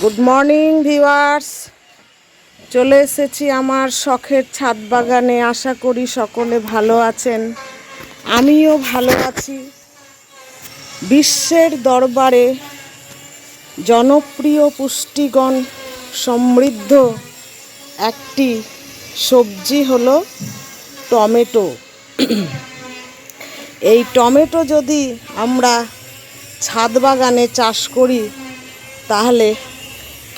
Good morning viewers চলে এসেছি আমার শখের ছাদ বাগানে। আশা করি সকলে ভালো আছেন। আমিও ভালো আছি। বিশ্বের দরবারে জনপ্রিয় পুষ্টিগণ সমৃদ্ধ একটি সবজি হলো টমেটো। এই টমেটো যদি আমরা ছাদ বাগানে চাষ করি, তাহলে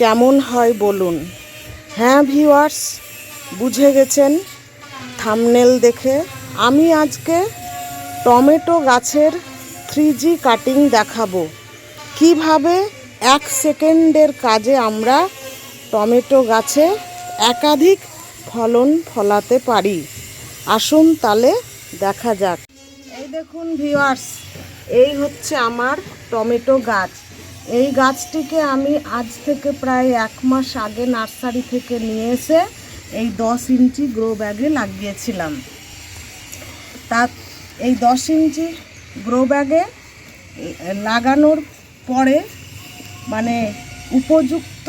কেমন হয় বলুন? হ্যাঁ ভিউয়ার্স, বুঝে গেছেন থামনেল দেখে। আমি আজকে টমেটো গাছের থ্রি কাটিং দেখাবো। কীভাবে এক সেকেন্ডের কাজে আমরা টমেটো গাছে একাধিক ফলন ফলাতে পারি? আসুন তাহলে দেখা যাক। এই দেখুন ভিউয়ার্স, এই হচ্ছে আমার টমেটো গাছ। এই গাছটিকে আমি আজ থেকে প্রায় এক মাস আগে নার্সারি থেকে নিয়ে এসে এই দশ ইঞ্চি গ্রো ব্যাগে লাগিয়েছিলাম। তা এই দশ ইঞ্চি গ্রো ব্যাগে লাগানোর পরে মানে উপযুক্ত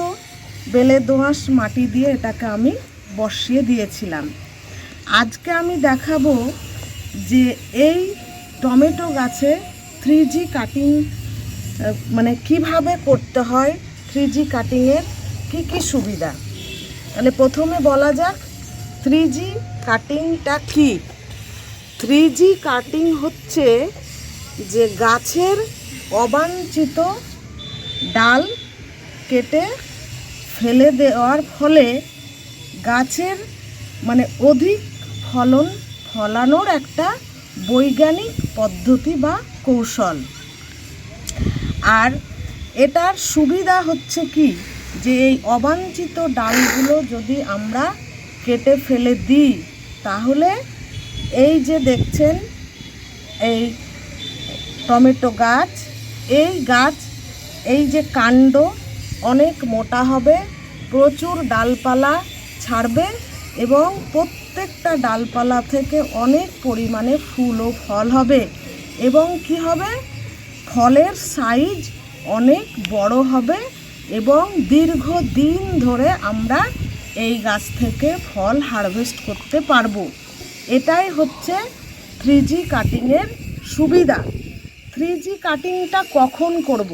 বেলে দোআঁশ মাটি দিয়ে এটাকে আমি বসিয়ে দিয়েছিলাম। আজকে আমি দেখাবো যে এই টমেটো গাছে থ্রি জি কাটিং মানে কীভাবে করতে হয় থ্রি জি কাটিংয়ের কী কী সুবিধা? তাহলে প্রথমে বলা যাক থ্রি জি কাটিংটা কী? থ্রি জি কাটিং হচ্ছে যে গাছের অবাঞ্ছিত ডাল কেটে ফেলে দেওয়ার ফলে গাছের মানে অধিক ফলন ফলানোর একটা বৈজ্ঞানিক পদ্ধতি বা কৌশল। আর এটার সুবিধা হচ্ছে কি? যে এই অবাঞ্ছিত ডালগুলো যদি আমরা কেটে ফেলে দিই, তাহলে এই যে দেখছেন, এই টমেটো গাছ, এই গাছ, এই যে কাণ্ড অনেক মোটা হবে, প্রচুর ডালপালা ছাড়বে এবং প্রত্যেকটা ডালপালা থেকে অনেক পরিমাণে ফুল ও ফল হবে। এবং কি হবে? ফলের সাইজ অনেক বড় হবে এবং দীর্ঘদিন ধরে আমরা এই গাছ থেকে ফল হারভেস্ট করতে পারব। এটাই হচ্ছে থ্রি জি কাটিংয়ের সুবিধা। থ্রি জি কাটিংটা কখন করব?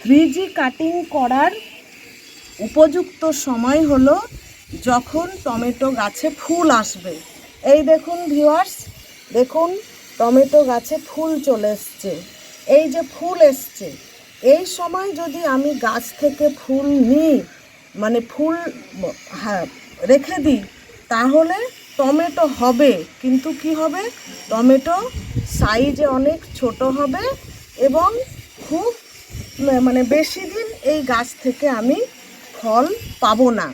থ্রি জি কাটিং করার উপযুক্ত সময় হলো যখন টমেটো গাছে ফুল আসবে। এই দেখুন ভিওয়ার্স দেখুন টমেটো গাছে ফুল চলে এসছে। এই যে ফুল এসছে, এই সময় যদি আমি গাছ থেকে ফুল নিই মানে ফুল হ্যাঁ রেখে দিই, তাহলে টমেটো হবে। কিন্তু কি হবে? টমেটো সাইজে অনেক ছোট হবে এবং খুব মানে বেশি দিন এই গাছ থেকে আমি ফল পাবো না।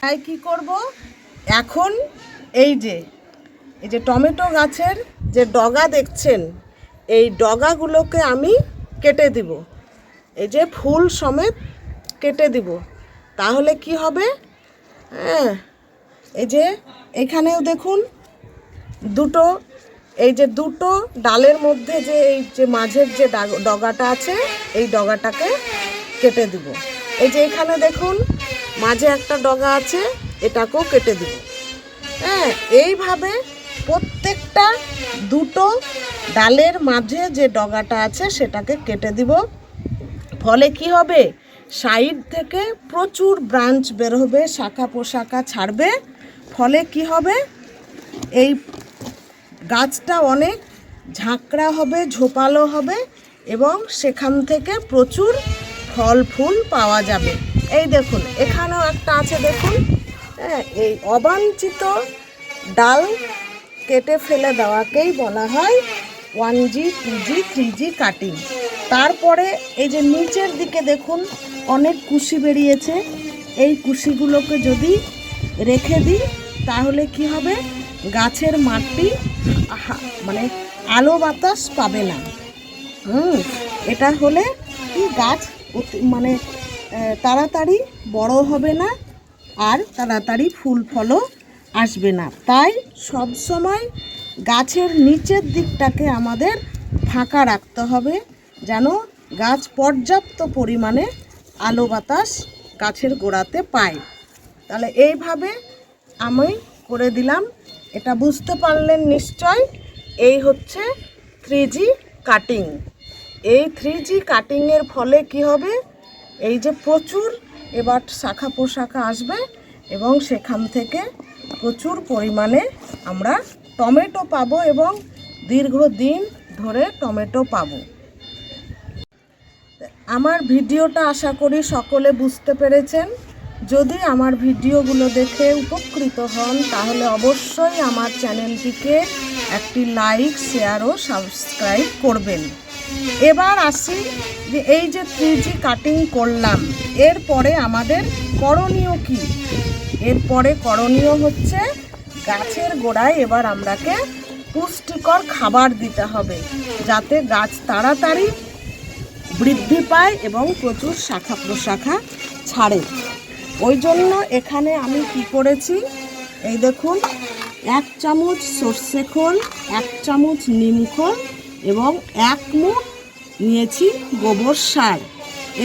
তাই কি করব? এখন এই যে এই যে টমেটো গাছের যে ডগা দেখছেন এই ডগাগুলোকে আমি কেটে দিব। এই যে ফুল সমেত কেটে দিব। তাহলে কি হবে? হ্যাঁ এই যে এখানেও দেখুন দুটো, এই যে দুটো ডালের মধ্যে যে এই যে মাঝের যে ডাগ- ডগাটা আছে, এই ডগাটাকে কেটে দিব। এই যে এখানে দেখুন মাঝে একটা ডগা আছে, এটাকেও কেটে দিব। হ্যাঁ এইভাবে প্রত্যেকটা দুটো ডালের মাঝে যে ডগাটা আছে সেটাকে কেটে দিব। ফলে কি হবে? সাইড থেকে প্রচুর ব্রাঞ্চ বের হবে, শাখা পোশাখা ছাড়বে। ফলে কি হবে? এই গাছটা অনেক ঝাঁকড়া হবে, ঝোপালো হবে এবং সেখান থেকে প্রচুর ফল, ফুল পাওয়া যাবে। এই দেখুন, এখানেও একটা আছে, দেখুন। হ্যাঁ এই অবাঞ্ছিত ডাল কেটে ফেলে দেওয়াকেই বলা হয় one G two G three G cutting তারপরে এই যে নিচের দিকে দেখুন, অনেক কুশি বেরিয়েছে। এই কুশিগুলোকে যদি রেখে দিই, তাহলে কি হবে? গাছের মাটি মানে আলো বাতাস পাবে না। হুম, এটা হলে কি গাছ মানে তাড়াতাড়ি বড় হবে না, আর তাড়াতাড়ি ফুল ফলও আসবে না। তাই সব সময় গাছের নিচের দিকটাকে আমাদের ফাঁকা রাখতে হবে, যেন গাছ পর্যাপ্ত পরিমাণে আলো বাতাস গাছের গোড়াতে পায়। তাহলে এইভাবে আমি করে দিলাম। এটা বুঝতে পারলেন নিশ্চয়, এই হচ্ছে থ্রি কাটিং। এই থ্রি জি কাটিংয়ের ফলে কি হবে? এই যে প্রচুর এবার শাখা পোশাখা আসবে এবং সেখান থেকে প্রচুর পরিমাণে আমরা টমেটো পাবো এবং দীর্ঘদিন ধরে টমেটো পাবো। আমার ভিডিওটা আশা করি সকলে বুঝতে পেরেছেন। যদি আমার ভিডিওগুলো দেখে উপকৃত হন, তাহলে অবশ্যই আমার চ্যানেলটিকে একটি লাইক, শেয়ার ও সাবস্ক্রাইব করবেন। এবার আসি যে এই যে থ্রি কাটিং করলাম, এরপরে আমাদের করণীয় কি? এরপরে করণীয় হচ্ছে গাছের গোড়ায় এবার আমরাকে পুষ্টিকর খাবার দিতে হবে, যাতে গাছ তাড়াতাড়ি বৃদ্ধি পায় এবং প্রচুর শাখা প্রশাখা ছাড়ে। ওই জন্য এখানে আমি কি করেছি? এই দেখুন, এক চামচ সর্ষে খোল, এক চামচ নিম খোল এবং এক মুঠ নিয়েছি গোবর সার।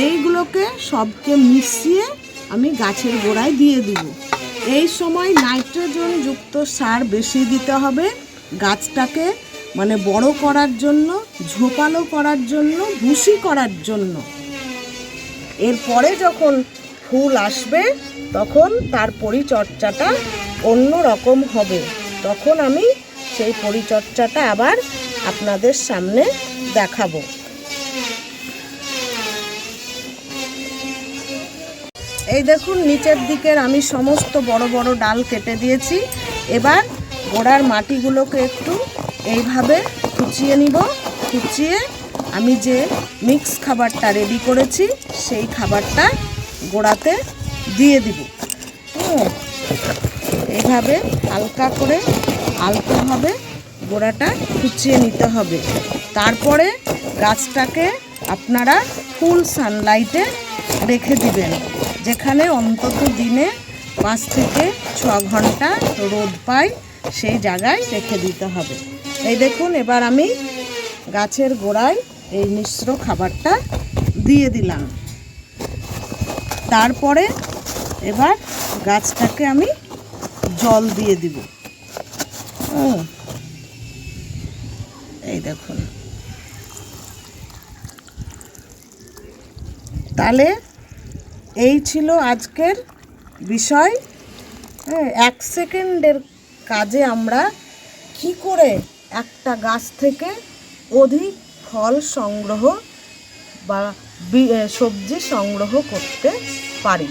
এইগুলোকে সবকে মিশিয়ে আমি গাছের গোড়ায় দিয়ে দিব। এই সময় নাইট্রোজেন যুক্ত সার বেশি দিতে হবে। গাছটাকে মানে বড় করার জন্য, ঝোপালো করার জন্য, ভুসি করার জন্য। এরপরে যখন ফুল আসবে, তখন তার পরিচর্যাটা অন্য রকম হবে। তখন আমি সেই পরিচর্যাটা আবার আপনাদের সামনে দেখাবো। এই দেখুন, নিচের দিকের আমি সমস্ত বড় বড় ডাল কেটে দিয়েছি। এবার গোড়ার মাটিগুলোকে একটু এইভাবে কুচিয়ে নিব। কুচিয়ে আমি যে মিক্স খাবারটা রেডি করেছি, সেই খাবারটা গোড়াতে দিয়ে দিব। এইভাবে হালকা করে আলতোভাবে গোড়াটা কুচিয়ে নিতে হবে। তারপরে গাছটাকে আপনারা ফুল সানলাইটে রেখে দিবেন। যেখানে অন্তত দিনে পাঁচ থেকে ছ ঘণ্টা রোদ পায়, সেই জায়গায় রেখে দিতে হবে। এই দেখুন, এবার আমি গাছের গোড়ায় এই মিশ্র খাবারটা দিয়ে দিলাম। তারপরে এবার গাছটাকে আমি জল দিয়ে দিব। এই দেখুন। তাহলে এই ছিল আজকের বিষয়। হ্যাঁ, এক সেকেন্ডের কাজে আমরা কি করে একটা গাছ থেকে অধিক ফল সংগ্রহ বা সবজি সংগ্রহ করতে পারি?